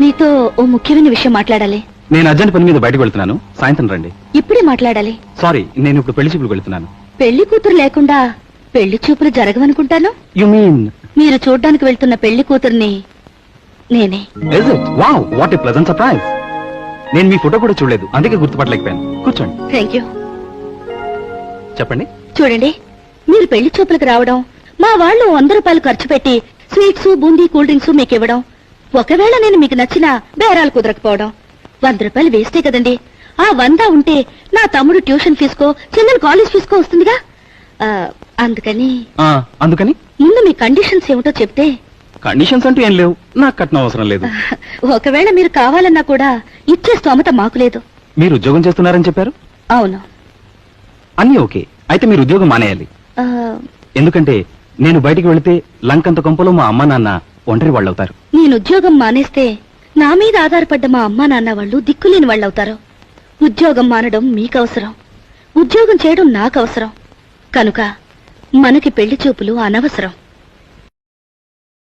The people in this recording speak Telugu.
మీతో ఓ ముఖ్యమైన విషయం మాట్లాడాలి. నేను అర్జెంట్ పని మీద బయటకు వెళ్తున్నాను. సాయంత్రం రండి. ఇప్పుడే మాట్లాడాలి. సారీ నేను ఇప్పుడు పెళ్ళి చూపులకు వెళ్తున్నాను. పెళ్ళి కూతురు లేకుండా పెళ్ళి చూపులు జరగవనుకుంటాను? యు మీన్ మీరు చూడ్డానికి వెళ్తున్న పెళ్ళి కూతుర్ని నేనే. Is it wow what a pleasant surprise నేను మీ ఫోటో కూడా చూడలేదు అందుకే గుర్తుపట్టలేకపోయాను. కూర్చోండి. థ్యాంక్ యూ చెప్పండి. చూడండి మీరు పెళ్ళి చూపులకు రావడం మా వాళ్ళు వంద రూపాయలు ఖర్చు పెట్టి స్వీట్స్ బూందీ కూల్ డ్రింక్స్ మీకు ఇవ్వడం ఒకవేళ నేను మీకు నచ్చిన బేరాలు కుదరకపోవడం. వంద రూపాయలు వేస్టే కదండి. ఆ వంద ఉంటే నా తమ్ముడు ట్యూషన్ ఫీజుకో చెల్లెలు కాలేజ్ ఫీజుకో వస్తుందిగా? ఆ, అందుకని ఆ, అందుకని? ముందు మీ కండిషన్స్ ఏమిటో చెప్తే. కండిషన్స్ అంటూ ఏం లేవు. నాకు కట్నం అవసరం లేదు. ఒకవేళ మీరు కావాలన్నా కూడా ఇచ్చే స్తోమత మాకు లేదు. మీరు ఉద్యోగం చేస్తున్నారని చెప్పారు? అవును. అన్నీ ఓకే. అయితే మీరు ఉద్యోగం మానేయాలి. ఆ, ఎందుకంటే నేను బయటికి వెళితే లంకంత కొంపలో మా అమ్మ నాన్న ఒంటరి వాళ్ళవుతారు. నేను ఉద్యోగం మానేస్తే నా మీద ఆధారపడ్డ మా అమ్మా నాన్న వాళ్ళు దిక్కులేని వాళ్ళవుతారు. ఉద్యోగం మానడం మీకు అవసరం ఉద్యోగం చేయడం నాకు అవసరం కనుక మనకి పెళ్ళి చూపులు అనవసరం.